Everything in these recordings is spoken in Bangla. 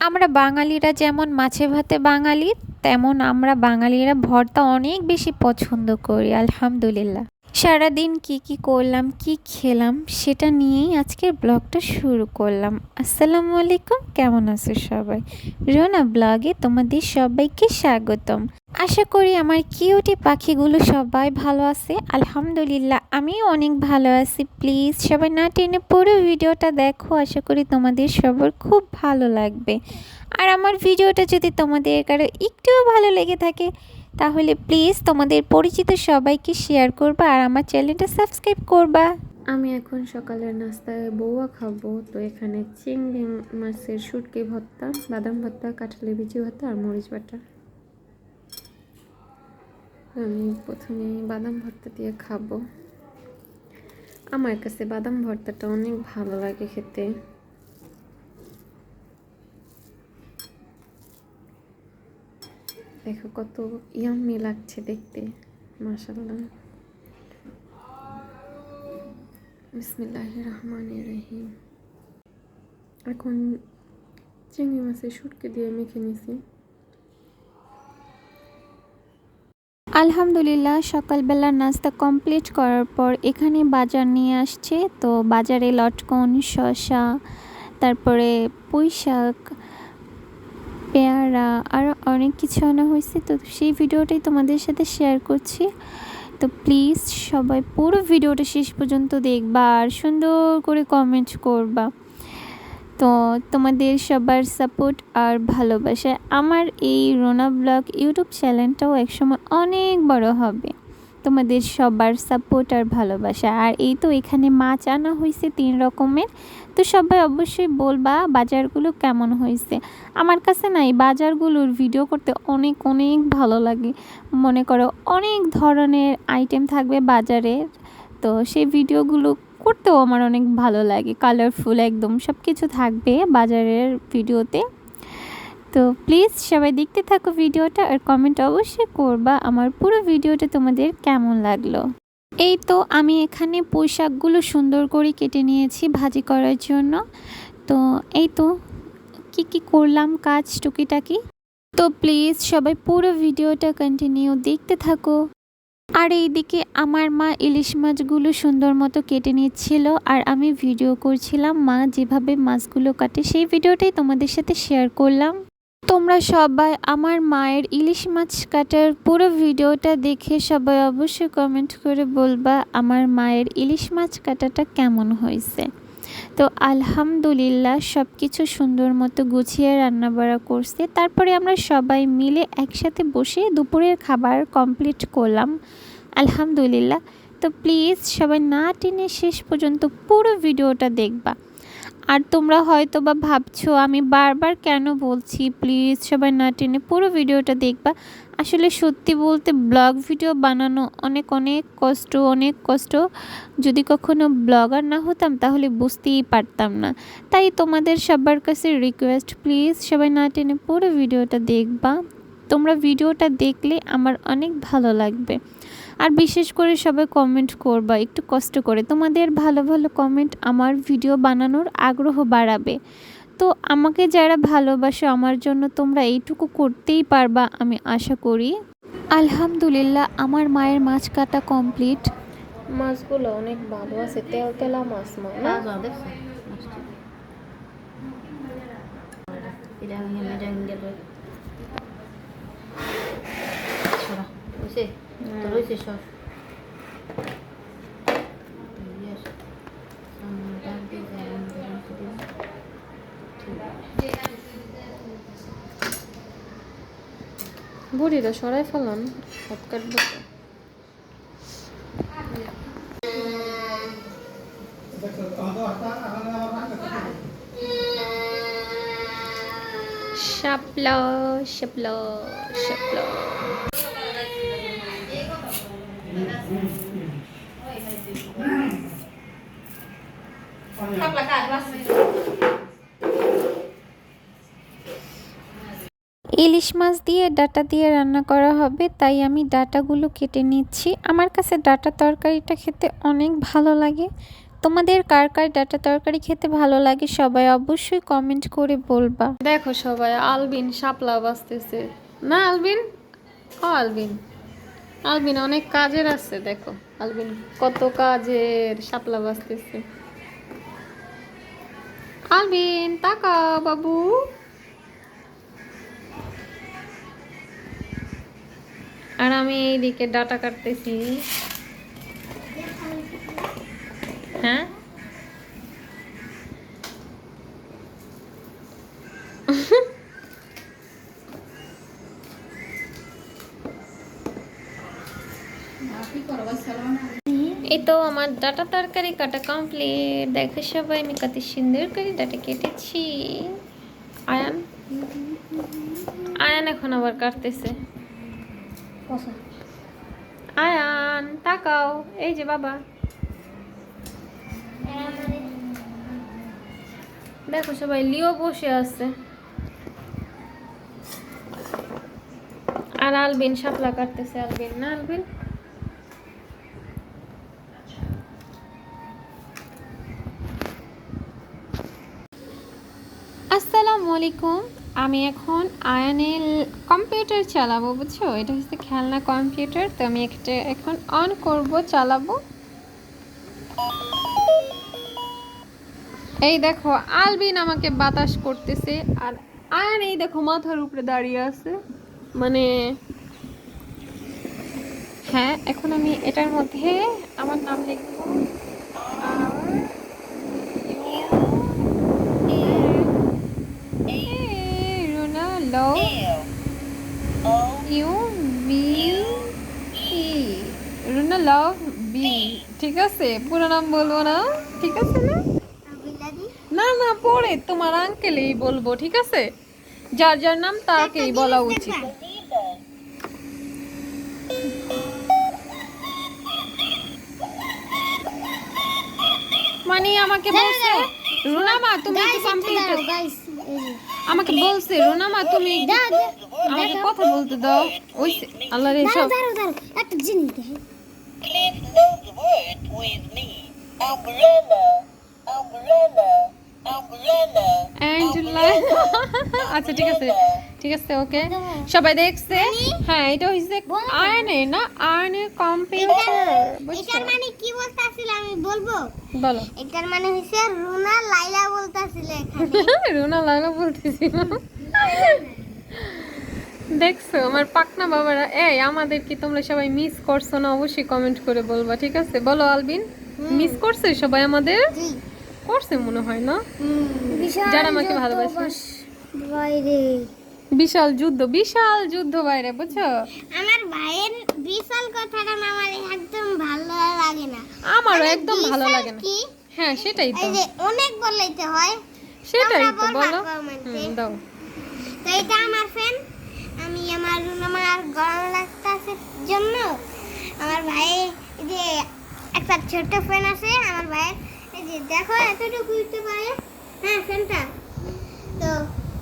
আমরা বাঙালিরা যেমন মাছে ভাতে বাঙালি, তেমন আমরা বাঙালিরা ভর্তা অনেক বেশি পছন্দ করি, আলহামদুলিল্লাহ। সারাদিন কি কি করলাম, কি খেলাম সেটা নিয়েই আজকের ব্লগটা শুরু করলাম। আসসালামু আলাইকুম, কেমন আছো সবাই? রোনা ব্লগে তোমাদের সবাইকে স্বাগতম। আশা করি আমার কিউটি পাখিগুলো সবাই ভালো আছে। আলহামদুলিল্লাহ, আমিও অনেক ভালো আছি। প্লিজ সবাই না টেনে পুরো ভিডিওটা দেখো, আশা করি তোমাদের সবার খুব ভালো লাগবে। আর আমার ভিডিওটা যদি তোমাদের কারও একটুও ভালো লেগে থাকে তাহলে প্লিজ তোমাদের পরিচিত সবাইকে শেয়ার করবা আর আমার চ্যানেলটা সাবস্ক্রাইব করবা। আমি এখন সকালের নাস্তায় বৌয়া খাব, তো এখানে চিংড়ি মাছের শুটকি ভর্তা, বাদাম ভর্তা কাঁঠালি বিচি ভর্তা আর মরিচ বাটা। আমি প্রথমে বাদাম ভর্তা দিয়ে খাব। আমার কাছে বাদাম ভর্তাটা অনেক ভালো লাগে খেতে। দেখো কত ইয়াম্মি লাগছে দেখতে। মাসাল্লাহ বিসমিল্লাহ রহমান রহিম। এখন চিংড়ি মাছের শুটকে দিয়ে মেখে নিছি। আলহামদুলিল্লাহ, সকালবেলা নাস্তা কমপ্লিট করার পর এখানে বাজার নিয়ে আসছে। তো বাজারে লটকন, শসা, তারপরে পুঁই শাক পেয়ারা আরও অনেক কিছু আনা হয়েছে। তো সেই ভিডিওটাই তোমাদের সাথে শেয়ার করছি। তো প্লিজ সবাই পুরো ভিডিওটা শেষ পর্যন্ত দেখবা আর সুন্দর করে কমেন্ট করবা। তো তোমাদের সবার সাপোর্ট আর ভালোবাসা। আমার এই রোনা ব্লগ ইউটিউব চ্যানেলটাও একসময় অনেক বড় হবে। তোমাদের সবার সাপোর্ট আর ভালোবাসা। আর এই তো এখানে মাছ আনা হয়েছে তিন রকমের। তো সবাই অবশ্যই বলবা বাজারগুলো কেমন হয়েছে। আমার কাছে না এই বাজারগুলোর ভিডিও করতে অনেক অনেক ভালো লাগে। মনে করো অনেক ধরনের আইটেম থাকবে বাজারের তো সেই ভিডিওগুলো করতেও আমার অনেক ভালো লাগে। কালারফুল একদম সব কিছু থাকবে বাজারের ভিডিওতে তো প্লিজ সবাই দেখতে থাকো ভিডিওটা আর কমেন্ট অবশ্যই করবা আমার পুরো ভিডিওটা তোমাদের কেমন লাগল। এই তো আমি এখানে পোশাকগুলো সুন্দর করে কেটে নিয়েছি ভাজি করার জন্য। তো এই তো, কি কি করলাম কাজ টুকিটাকি? তো প্লিজ সবাই পুরো ভিডিওটা কন্টিনিউ দেখতে থাকো। আর এইদিকে আমার মা ইলিশ মাছগুলো সুন্দর মতো কেটে নিচ্ছিল আর আমি ভিডিও করছিলাম মা যেভাবে মাছগুলো কাটে সেই ভিডিওটাই তোমাদের সাথে শেয়ার করলাম। তোমরা সবাই আমার মায়ের ইলিশ মাছ কাটার পুরো ভিডিওটা দেখে সবাই অবশ্যই কমেন্ট করে বলবা আমার মায়ের ইলিশ মাছ কাটাটা কেমন হয়েছে। তো আলহামদুলিল্লাহ সব কিছু সুন্দর মতো গুছিয়ে রান্না রান্নাবাড়া করছে। তারপরে আমরা সবাই মিলে একসাথে বসে দুপুরের খাবার কমপ্লিট করলাম। আলহামদুলিল্লাহ। তো প্লিজ সবাই না টেনে শেষ পর্যন্ত পুরো ভিডিওটা দেখবা। আর তোমরা হয়তো বা ভাবছ, আমি বারবার কেন বলছি? প্লিজ সবাই না টেনে পুরো ভিডিওটা দেখবা। আসলে সত্যি বলতে ব্লগ ভিডিও বানানো অনেক অনেক কষ্ট অনেক কষ্ট। যদি কখনো ব্লগার না হতাম তাহলে বুঝতেই পারতাম না। তাই তোমাদের সবার কাছে রিকোয়েস্ট প্লিজ সবাই না টেনে পুরো ভিডিওটা দেখবা। তোমরা ভিডিওটা দেখলে আমার অনেক ভালো লাগবে। আর বিশেষ করে সবাই কমেন্ট করবা একটু কষ্ট করে। তোমাদের ভালো ভালো কমেন্ট আমার ভিডিও বানানোর আগ্রহ বাড়াবে। তো আমাকে যারা ভালোবাসো আমার জন্য তোমরা এইটুকু করতেই পারবা আমি আশা করি। আলহামদুলিল্লাহ আমার মায়ের মাছ কাটা কমপ্লিট মাছগুলো অনেক ভালো আছে তেল তেলা মাছ মা না বুড়িটা সরাই ফেলাম হাত কাটবো তো। শাপলা শাপলা ইলিশ মাছ দিয়ে ডাটা দিয়ে রান্না করা হবে, তাই আমি ডাটাগুলো কেটে নিচ্ছি। আমার কাছে ডাটা তরকারিটা খেতে অনেক ভালো লাগে। তোমাদের কার কার ডাটা তরকারি খেতে ভালো লাগে সবাই অবশ্যই কমেন্ট করে বলবা। দেখো সবাই, আলবিন শাপলা বাঁচতেছে না, আলবিন? আলবিন? আলবিন, অনেক কাজের আছে, দেখো। আলবিন, কত কাজের সাপলা বাঁচতেছে আলবিন তাকা বাবু। আর আমি এইদিকে ডাটা কাটতেছি। হ্যাঁ? তো আমার ডাটা তরকারি কাটা কমপ্লিট দেখো সবাই আমি কত সুন্দর করে ডাটা কেটেছি। আয়ান? আয়ান এখন আবার কাটতেছে। আয়ান তাকাও। এই যে বাবা। দেখো সবাই লিও বসে আছে। আর আলবিন শাপলা কাটতেছে আলবিন। না আলবিন? আসসালামু আলাইকুম আমি এখন আয়ানের কম্পিউটার চালাবো, বুঝছ? এটা হচ্ছে খেলনা কম্পিউটার, তো আমি একটা এখন অন করব, চালাবো। এই দেখো, আলবিন আমাকে বাতাস করতেছে, আর আয়ান এই দেখো মাথার উপরে দাঁড়িয়ে আছে। মানে হ্যাঁ এখন আমি এটার মধ্যে আমার নাম লিখব আর Ronaldo U B E Ronaldo B ঠিক আছে পুরো নাম বলব না ঠিক আছে না? না না পরে তোমার আঙ্কেলেই বলব ঠিক আছে? যার যার নাম তাকেই বলা উচিত। মানে আমাকে বলছে রুনামা তুমি একটু কম্পিউটার আমাকে বলছে রুনামা তুমি আমাকে কথা বলতে দাও। ওই সে- আল্লাহ রে সব একটা জিনিস with me. Umbrella, umbrella, umbrella. And like- আচ্ছা ঠিক আছে ঠিক আছে ওকে। সবাই দেখছে? হ্যাঁ এটা হইছে আয়নে না? আয়নে কম্পিউটার। এটার মানে কি বলতাছিল আমি বলব? বলো। এটার মানে হইছে রুনা লাইলা বলতাছিল এখানে। রুনা লাইলা বলতেছি দেখছ আমার পাকনা বাবারা এই আমাদের কি তোমরা সবাই মিস করছ না? অবশ্যই কমেন্ট করে বলবা ঠিক আছে? বলো আলবিন মিস করছে সবাই আমাদের? করছে মনে হয় না? যারা আমাকে ভালোবাসে। বিশাল যুদ্ধ বিশাল যুদ্ধ বাইরে বুঝছ? আমার ভাইয়ের বিশাল কথাটা না আমার একদম ভালো লাগে না। আমারও মানে একদম ভালো লাগে না। হ্যাঁ সেটাই তো। এই যে অনেক বললেইতে হয়। সেটাই তো বলো। দাও। তো এটা আমার ফ্যান আমি আমার আমার গরম লাগতেছে জন্য। আমার ভাই যে একটা ছোট ফ্যান আছে আমার ভাইয়ের এই যে দেখো এতটুকু উঠতে পারে। হ্যাঁ ফ্যানটা। তো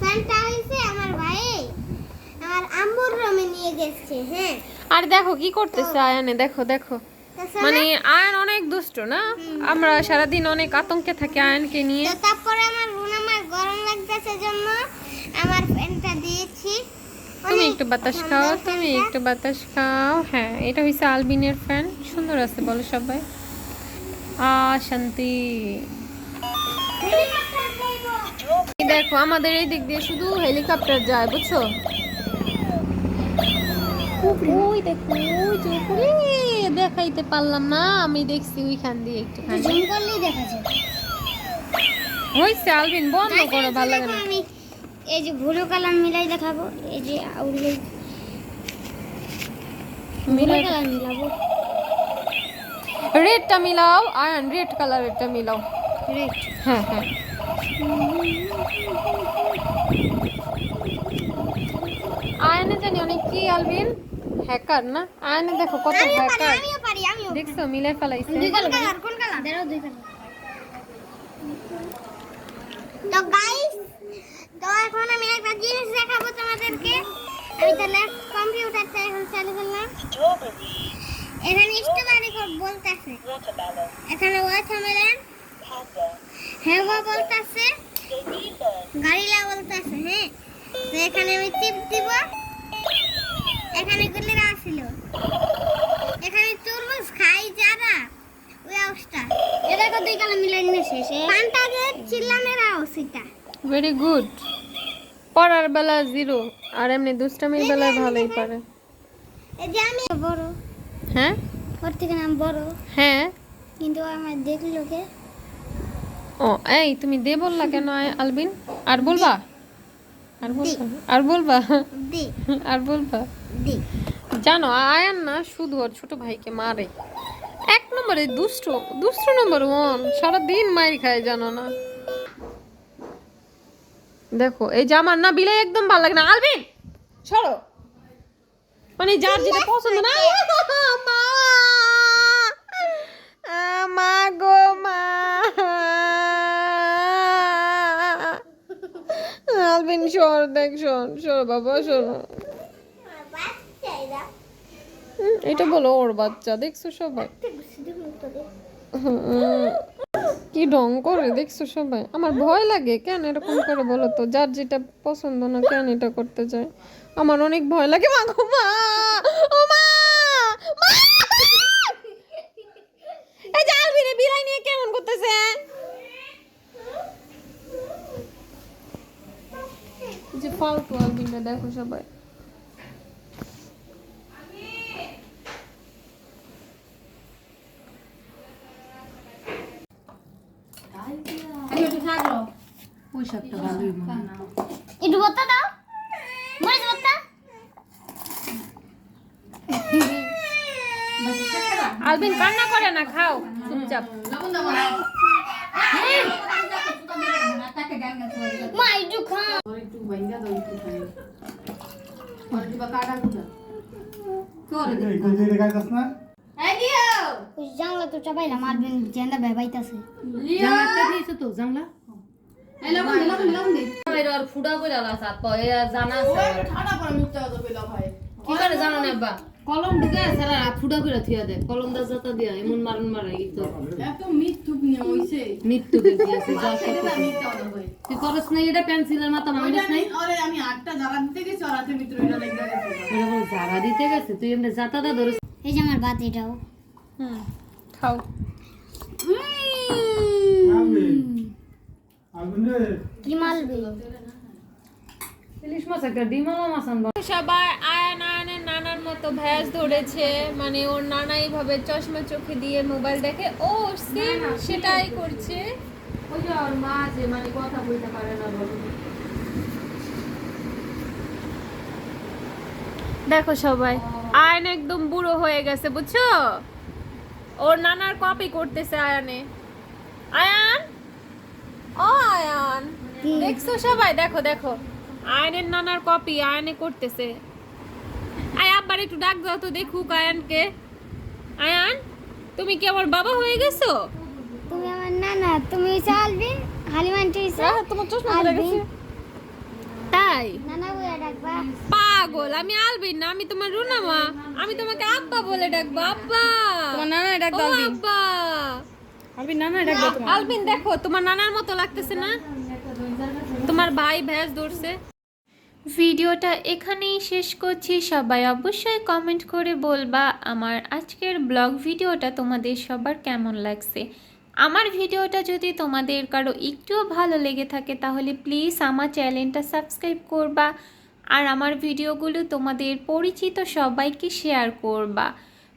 ফ্যানটা হয়েছে আমার ভাই আমার আম্মুর রুমে নিয়ে গেছে হ্যাঁ। আর দেখো কি করতেছে আয়ানে দেখো দেখো। মানে আয়ন অনেক দুষ্ট না? আমরা সারাদিন অনেক আতঙ্কে থাকি আয়নকে নিয়ে। তারপরে আমার রুনামার গরম লাগতেছে জন্য। আমার তুমি একটু বাতাস খাও তুমি একটু বাতাস খাও। হ্যাঁ এটা হইছে আলবিনের ফ্যান সুন্দর আছে বলো সবাই। আ শান্তি। দেখো আমাদের এই দিক দিয়ে শুধু হেলিকপ্টার যায় বুঝছ? ওই দেখো ওই যে উপরে দেখাইতে পারলাম না আমি দেখছি ওইখান দিয়ে একটুখানি। জুম করলেই দেখা যায়। হইছে আলবিন বন্ধ করো ভালো লাগে না। এই যে ভুরো কালার মিলাই দেখাবো এই যে কালার মিলাবো। রেডটা মিলাও আয়ন রেড কালারেরটা মিলাও। রেড হ্যাঁ হ্যাঁ। আয়নে জানি অনেক কি আলবিন হ্যাকার না? আয়নে দেখো কত হ্যাকার দেখছ মিলে ফেলাইছে। দুই কালার কোন কালার দুই কালার তো গাইস তো এখন আমি একটা জিনিস দেখাবো তোমাদেরকে। আমি তাহলে কম্পিউটারটা এখন চালু করলাম। এখানে স্ট্রবেরি বলতেছে। এখানে ওয়াটারমেলন. হেমা বলতেছে। গাড়িলা বলতেছে হ্যাঁ। তো এখানে আমি টিপ দিব। এখানে গুলিরা আসিল। এখানে তরমুজ খাই যারা। ওই অবস্থা এটা কত কালে মিলে নিয়ে শেষে। পান্তা যে চিল্লানের এটা। ভেরি গুড পড়ার বেলা জিরো আর এমনি দুষ্টামির বেলায় ভালোই পারে বড়। হ্যাঁ? ওর থেকে নাম বড়। হ্যাঁ? কিন্তু আমার দেখল কে? ও এই তুমি দে বললা কেন আয়- আলবিন? আর বলবা? আর বলবা আর বলবা? আর বলবা? জানো আয়ান না শুধু ওর ছোট ভাইকে মারে। এক নম্বরে দুষ্ট দুষ্ট নম্বর ওয়ান সারাদিন মাইর খায় জানো না। দেখো এই জামার না বিলে একদম ভালো লাগে না। আলবিন সরো। মানে যার যেটা পছন্দ না। মা মা গো মা। আলবিন সর দেখ শোন সর বাবা শোনো হুম, এটা বলো ওর বাচ্চা দেখছ সবাই? হুম, কি ঢং করে দেখছ সবাই? আমার ভয় লাগে, কেন এরকম করে বলো তো? যার যেটা পছন্দ না কেন এটা করতে চায় আমার অনেক ভয় লাগে, মা, গো, মা! ও, মা! এই জাল বিরে বিলাই নিয়ে কেমন করতেছে? যে ফালতু আলবিনটা দেখো সবাই। একটু বত্তা দাও। মরিচ বত্তা। আলবিন কান্না করে না খাও। চুপচাপ। মা একটু জানলা তো চাপাইলাম আর জেন্দা বেবাইতাছে কলম ঢুকে সারা রাত করে থিয়া দেয়। কলম দা যাতা দিয়া এমন মারন মারে এই তো মৃত্যু কে দিয়েছে যা কত। তুই করস নাই এটা পেন্সিলের মাথা মামিস নাই? আমি আটটা জায়গা দিতে গেছি আর হাতে মিত্র এটা লেগে গেছে। এটা জারা দিতে গেছে তুই এমনি যাতাটা ধরে এই যে আমার ভাত এটাও হুম খাও। কি মালবি ইলিশ মাছ একটা ডিমালা মাছ আনবা। সবাই আয়ান আয়ানের নানার মতো ভ্যাস ধরেছে মানে ওর নানা এইভাবে চশমা চোখে দিয়ে মোবাইল দেখে ও সেম সেটাই করছে। ওই যে ওর মা যে মানে কথা বলতে পারে না দেখো সবাই আয়ন একদম বুড়ো হয়ে গেছে বুঝছ? ওর নানার কপি করতেছে আয়ানে। আয়ান? ও আয়ান। দেখছ সবাই? দেখো দেখো। আয়নের নানার কপি আয়নে করতেছে। আয় আব্বার একটু ডাক দাও তো দেখুক আয়ানকে। আয়ান তুমি কি আমার বাবা হয়ে গেছো? তুমি আমার নানা তুমি চালবি হালিমান্টি আহ, তোমার চশমা গেছে। তাই? নানা বলে ডাকবা। পাগল আমি আলবিন না আমি তোমার রুনা মা আমি তোমাকে আব্বা বলে ডাকবো আব্বা। তোমার নানা ডাক দাও আব্বা। আলবিন নানা ডাক দাও আলবিন দেখো তোমার নানার মতো লাগতেছে না? তোমার ভাই ভ্যাস ধরছে। ভিডিওটা এখানেই শেষ করছি। সবাই অবশ্যই কমেন্ট করে বলবা আমার আজকের ব্লগ ভিডিওটা তোমাদের সবার কেমন লাগছে। আমার ভিডিওটা যদি তোমাদের কারও একটুও ভালো লেগে থাকে তাহলে প্লিজ আমার চ্যানেলটা সাবস্ক্রাইব করবা। আর আমার ভিডিওগুলো তোমাদের পরিচিত সবাইকে শেয়ার করবা।